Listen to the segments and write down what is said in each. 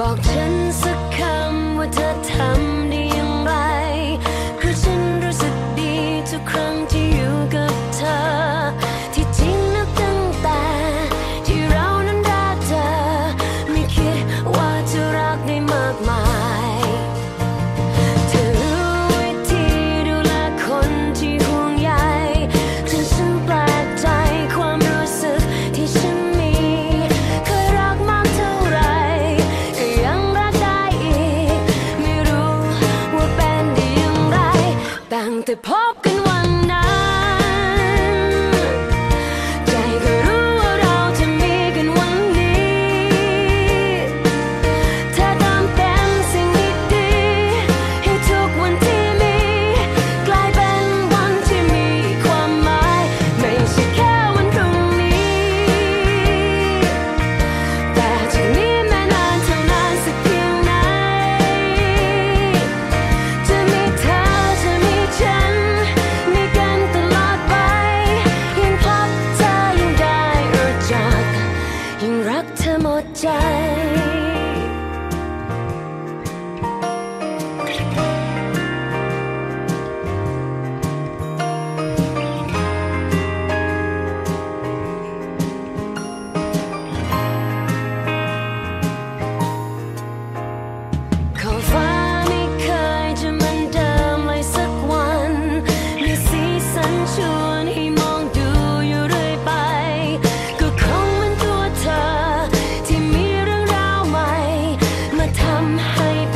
บอกฉันสักคำว่าเธอทำ it pop?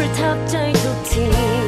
ประทับใจทุกที